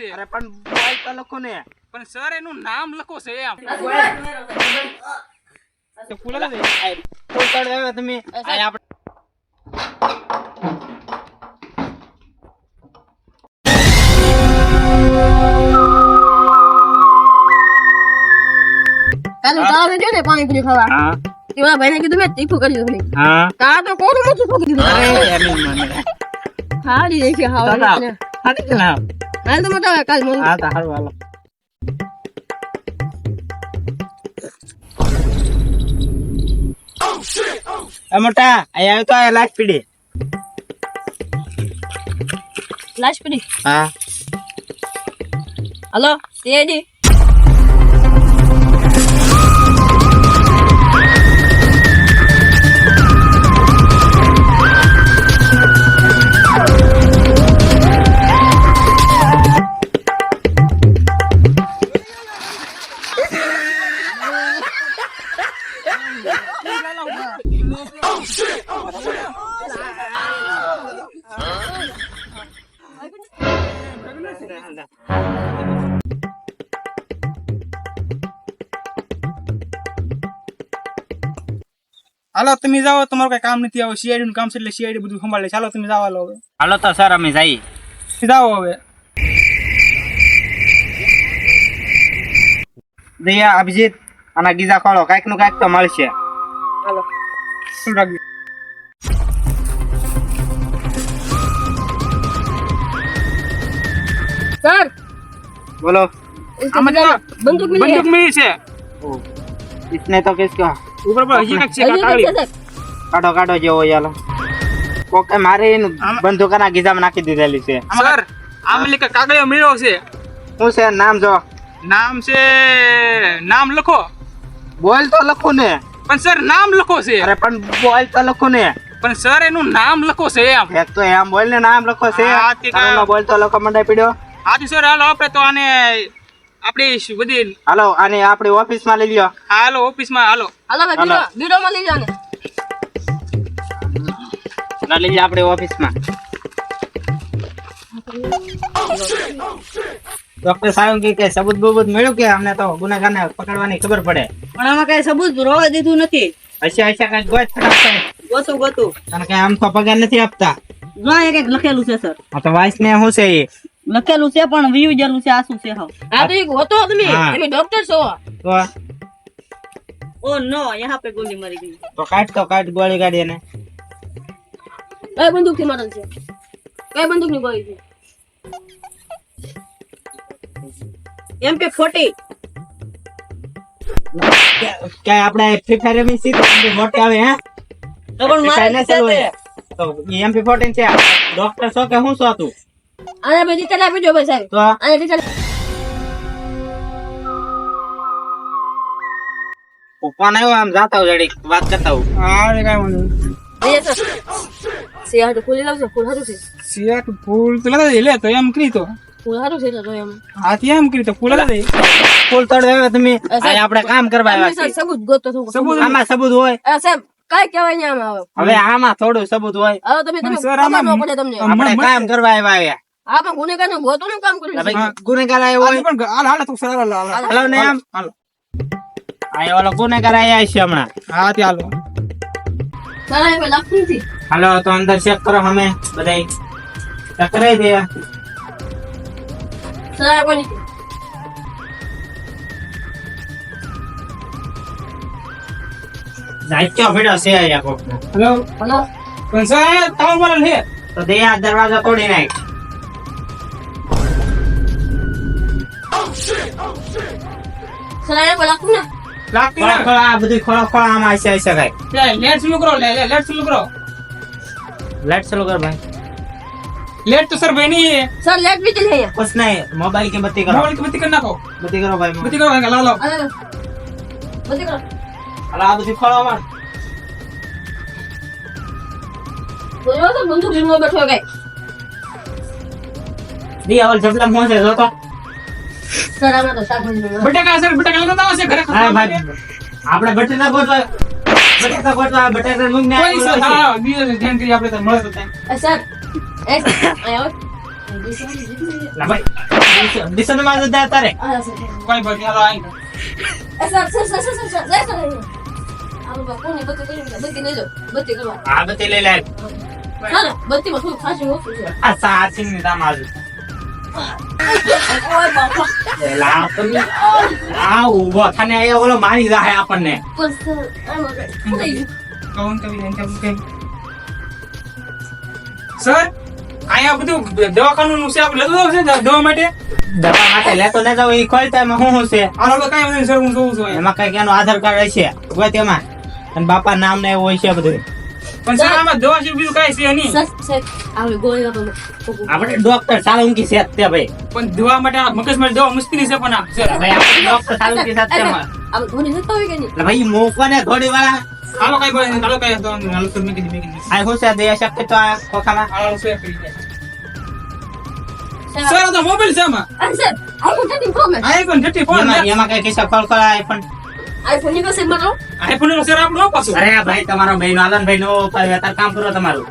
છે. અરે પણ બોલ તો લખો ને પણ સર એનું નામ લખો છે એમ. તો ખુલ્લા દે. ફૂલ તળ આવ્યા તમે. આ આપણે કાલે તાવ ગયો ને પાણી પૂરી ખાવા. હા. કીધું મેં તીખું કરી દીધું હા. તા તો કોણ મોટું કરી અરે દીધું એની મને. હારી દેખી દાદા હાવા હાડી ના હાલ તો મોટા કાલ મોડું હા હારું હાલો મોટા અહીંયા આવ્યો તો આ લાસ્ટ પીડી લાશ પડી હા હલો તેડી હાલો તમે જાઓ તમારું કઈ કામ નથી આવો સીઆઈડી નું કામ છે એટલે સીઆઈડી બધું સંભાળે. ચાલો તમે જાઓ હાલો હવે. હાલો તો સર અમે જઈએ. જાઓ હવે. દયા અભિજીત અને ગીઝા ખોળો કાંઈકનું કાંઈક તો મળશે. હાલો. શું રાખજો સર બોલો इसके આમાં बदले बंदूक मिली है બંદૂક મિલી છે ઓ, इसने तो किसको ઉપર પર હજી કાંઈક છે अभी કાંઈ कैसे सर કાઢો કાઢો જેવો ચાલો કોકે મારે એનું આમાં- બંદૂકના ગીઝામાં નાખી દીધેલી છે સર આમ એટલે કે કાગળિયો મળ્યો છે શું છે નામ જો નામ છે નામ લખો બોલ તો લખું ને પણ સર નામ લખો છે અરે પણ બોલ તો લખું ને પણ સર એનું નામ લખો છે એમ એક તો એમ બોલ ને નામ લખો છે હા, તે કાંઈ- આનો બોલ તો લખો મંડાઈ પડ્યો હા સર હાલો આપણે તો આને આપણી બધી હાલો આને આપણી ઓફિસમાં લઈ લ્યો. હાલો ઓફિસમાં હાલો. હાલો બીડો બીડોમાં લઈ લ્યો ને લઈ લ્યો આપણે ઓફિસમાં. ડોક્ટર સાહેબ કે કે સબૂત બબૂત મળ્યું કે? અમને તો ગુનેગારને પકડવાની ખબર પડે. પણ આમાં કઈ સબૂત રોવા દીધું નથી. અચ્છા અચ્છા કઈ ગોત ફટાફટ ગોતું ગોતું. કારણ કે આમ તો પગાર નથી આપતા. જો એક લખેલું છે સર આ તો વાઇસ ને શું છે એ? લખેલું છે પણ વ્યૂ જરૂર છે આ શું છે હાવ. આ તો એક હોતો તમે તમે ડોક્ટર છો. ઓ નો યહાં પે ગોલી મરી ગઈ. તો કાટ તો કાટ ગોળી કાઢી એને. કઈ બંદૂકથી મરણ છે? કઈ બંદૂકની ગોળી છે? એમ કે ફોટી કે આપણે ફ્રી ફાયર રમી સી મોટે આવે હે? તો પણ મારે તો. એમ પી ફોર્ટીન છે ડોક્ટર શો કે હું છો તું? આને બધી તને આપી દો સાહેબ તો આને ડિટેલ ફોન આવ્યો આમ જાતા હું જડી વાત કરતા હું હા રે કાંઈ તો. ખુલી લાવજો ફૂલ હારું છે. સિયાટ ફૂલ તો લેતા લે તો એમ કરી તો. ફૂલ હારું છે તો એમ. હાથી એમ કરી તો ફૂલ લેતા ફૂલ તળ આવ્યા તમે આપણે કામ કરવા આવ્યા સબૂત ગોતો સબૂત આમાં સબૂત હોય. આ સાહેબ કાઈ કહેવાય નહીં આમાં હવે. હવે આમાં થોડું સબૂત હોય. હવે તમે તમે સર, આમાં તમને. આપણે કામ કરવા આવ્યા આવ્યા આ પણ ગુનેગારનું ગોતવાનું કામ કર્યું છે ભાઈ ગુનેગાર આવ્યો હાલ હોય પણ હાલ હાલ તું સર હાલ હાલ હાલો ને આમ હાલો આ ઓલો ગુનેગાર આવ્યા છે હમણાં હા તે હાલો સર એ કોઈ લાગતું નથી હાલો તો અંદર ચેક કરો અમે બધાય ચેક કરાવી દે સર આ કોઈ નથી જાચ્યો ભીડો છે અહીંયા કોકનો. હેલો હલો પણ સર તમે બોલો છે તો દે આ દરવાજો તોડી નાખ સર આ કોઈ લાગતું ને લાગતી ખોળા ના ખોળા આ બધું ખોળા ખોળા આમાં હશે હશે કઈ લે લેટ ચાલુ કરો લે લે લેટ ચાલુ કરો લાઈટ ચાલુ કર ભાઈ લેટ તો સર ભાઈ નહીં સર લેટ બી ચલી અહીંયા कुछ नहीं मोबाइल की बत्ती करो મોબાઈલ की बत्ती कर नाखो बत्ती करो भाई बत्ती करो ला लो અરે બધી કરો अला आप बत्ती खोलो मत બોલો તો બંદૂક લઈને બેઠો ગઈ दिया और जबला मुंह से जो तो બટાકા સર બટાકા લગાવતા હશે ઘરે હા ભાઈ. આપણે બટાકા ગોતવા બટાકા ગોતવા બટાકા મૂંગ ને કોઈ સર હા બીજો ધ્યાન કરી આપણે તો મળે તો થાય. સર એ આયો લા ભાઈ દિશનમાં જતા તારે. કોઈ ભાઈ હાલો આઈ. Sir sir sir sir sir sir બત્તી લઈ લે બત્તી માં થોડું ખાસું હોતું છે. આ સાચી ની દામ આજુ મારી જાય આપણને સર અહીંયા બધું દવાખાનું નું છે આપણે છે દવા માટે? દવા માટે લેતો એ ખોલતા એમાં શું છે? તો કાંઈ સર હું જોઉં છું એમાં કંઈક એનું આધાર કાર્ડ હશે? હોય તેમાં? અને બાપા નામ ને એવું હોય છે બધું? પણ સર આમાં દવા સિવાય કાંઈ છે નહીં. સર સર આવે ગોળી આપો આપણે ડોક્ટર સાલુંકી છે અત્યારે ભાઈ. પણ દવા માટે આ મગજમારી દવા મુશ્કેલી છે પણ આ સર ભાઈ આપણે ડોક્ટર સાલુંકી સાથે તેમાં. આપણે ધોની નતો હોય કે નહીં? ભાઈ મોકવાને ઘોડી વાળા હાલો કઈ બોલે હાલો કઈ તો હાલો તો મેં કીધી મેં કીધી આ શું છે? દયા શક્તિ તો આ ખોખામાં? હાલો છે પડી જાય સર તો મોબાઈલ છે આમાં. સર આ કોણ પ્રો ફોન આ કોણ ફોર એમાં એમાં કઈ કિસ્સા કોલ કરાય પણ આઈફોનની પાસે મારો આઈફોન નો સર આપડો પાછો. અરે ભાઈ તમારો ભાઈ આલન ભાઈ નો અત્યારે કામ કરો તમારું.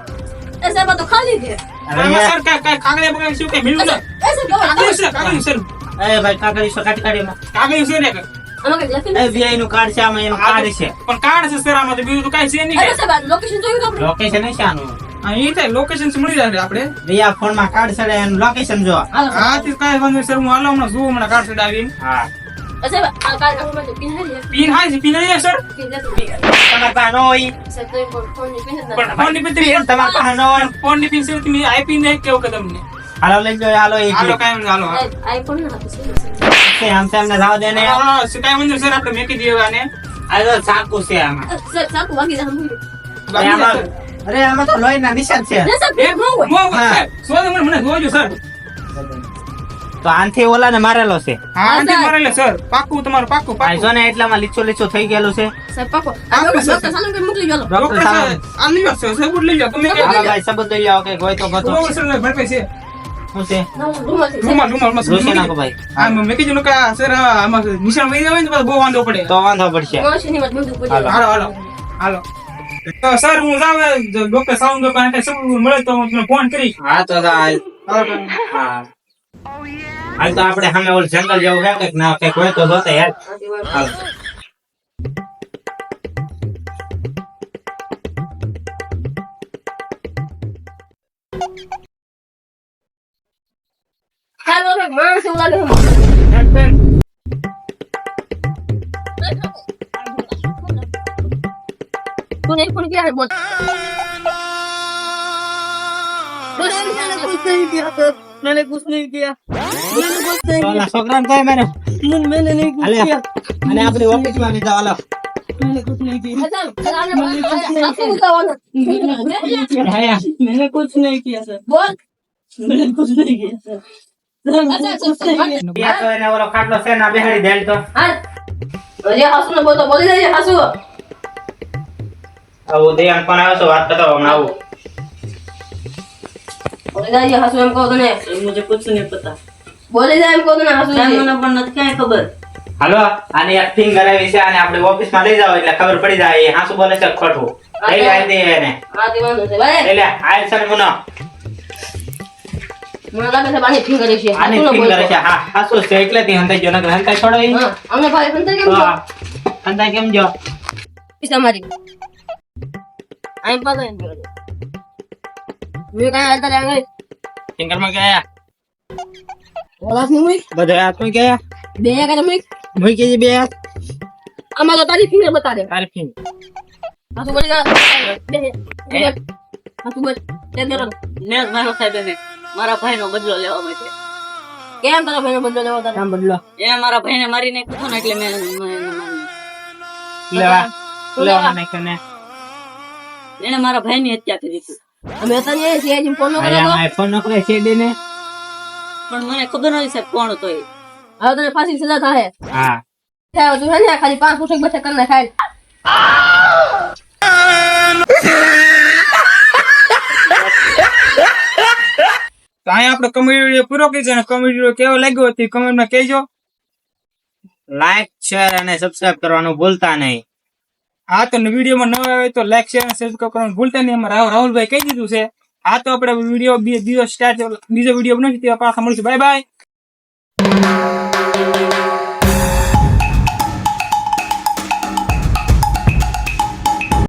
એ સાહેબ તો ખાલી છે. અરે સર કા કા કાગળિયા બગાડી શું કે મિલ્યું છે? એ સર ગમે સર છે સર એ ભાઈ કાકડી સો કાઢી કાઢી એમાં. કાગળિયું છે ને? કઈ લખી એ VI નું કાર્ડ છે આમાં એનું કાર્ડ છે. પણ કાર્ડ છે સર આમાં તો બીજું તો કાંઈ છે નહીં અરે સાહેબ આ લોકેશન મળી જાય આપણે. દયા ફોનમાં કાર્ડ છે એનું લોકેશન જો હા કાંઈ વાંધો સર હું હાલો હમણાં જોઉં હમણાં કાર્ડ સડાવી હા. સાહેબ આ કાર્ડ આપવા માટે પિન હારી પીન છે પીન હાય સર તમારા પાસે ન હોય સાહેબ તો ફોનની પિન પણ ફોનની પીન તમારા પાસે ન હોય ફોનની પીન સર તમે આઈ પીન નહીં કેવું કે તમને હાલો લઈ જાઓ હાલો એ હાલો કાંઈ હાલો આઈફોન ના સર છે આમ જાવ દે ને હા, હા, સર, કાંઈ નહીં, સર આપણે મેકી દઈએ આને આ જો ચાકુ છે આમાં સર ચાકુ વાગી જાય હમ અરે આમાં તો લોહી ના નિશાન છે ના સર ન મો- હા. સર, મને, મને જોજો, સર. તો આનથી ઓલા ને મારેલો છે. હા, સર. મારેલા, સર. પાક્કું તમારું પાક્કું આ જો ને એટલામાં લીચો લીચો થઈ ગયેલું છે. સર પાકો. હા, ડોક્ટર સર. કે મોકલી ગયો ડોક્ટર સાહેબ, આ લઈ જાવ સર, સબૂત લઈ જાવ તમે કે- ભાઈ સબૂત લઈ જાવ કંઈક હોય તો બધું બરોબર, સર, ભરપાઈ છે. શું છે? રૂમાલ, રૂમાલ, મસ્ત. જોશે નાખો ભાઈ. હા, મેં મેકી દીધું કે આ, સર, આમાં નિશાન વહી જાય ને તો બહુ વાંધો પડે. તો વાંધો પડશે. મશીની વાત બધું પડી. હાલો. હાલો હાલો. હાલો તો સર હું જાવ ડોક્ટર સાઉન્ડ કઈ મળે તો હું તમને ફોન કરીશ. હા તો હાલ હાલો, હા. હાલ તો આપણે સામે ઓલું જંગલ જેવું છે કંઈક ના કંઈક હોય તો જોતા યાર હાલો હાલો રે માણસ એવું લાગે છે. तूने फोन किया है बोल मैंने कुछ नहीं किया છોકરાને કઈ મેને મને નહીં પૂછ્યા અને આપણે ઓફિસ માં લીધા હાલો મને કુછ નહીં કિયા મને કુછ નહીં કિયા બોલી જાય કોનું નામ શું છે? મને પણ નથી કાંઈ ખબર? હાલો આને એક્ટિંગ કરાવી છે અને આપણે ઓફિસમાં લઈ જાવ એટલે ખબર પડી જાય હા શું બોલે છે ખોટું. લઈ જાય દે એને. હા દેવાનું છે ભાઈ એટલે આય સર મુનો. છે હા તું બોલ છે જો નકર હંતાઈ છોડાવી કેમ જો હંતાઈ કેમ ગયા? ઓલાસની મુઈ બધા હાથમાં ગયા બે કાંઈ મુઈ મૂકી દીધી બે હાથ તો તારી ફિંગર બતા દે તારી ફિંગ હાથું બોલી જા બે હાથું બોલ તે દેરો ને મારો સાહેબ એને મારા ભાઈનો બદલો લેવા માટે કેમ તારા ભાઈનો બદલો લેવો તારે કામ બદલો એને મારા ભાઈને મારી નાખ્યો ને એટલે મેં મેં એને મારી લેવા લેવા ને એને મારા ભાઈની હત્યા કરી હતી અમે અત્યારે એ જેમ ફોન ન ને પણ મને ખબર નથી સાહેબ કોણ હતો એ. હવે તને ફાંસી સજા થાય હા. થાય તું હે ને ખાલી પાંચ ઉઠક બેઠક કરીને ખાય. તો અહીંયા આપણે video પૂરો કરી છે અને કેવો લાગ્યો તે comment માં કહેજો. લાઈક શેર અને સબસ્ક્રાઇબ કરવાનું ભૂલતા નહીં. હા તો વિડીયોમાં ન આવે તો લાઈક શેર અને સબસ્ક્રાઇબ કરવાનું ભૂલતા નહીં. એમાં રાહુલભાઈ કહી દીધું છે. આ તો આપણે વીડિયો બીજો સ્ટાર્ટ બીજો વીડિયો બનાવીશું તે પાછા મળીશું. Bye bye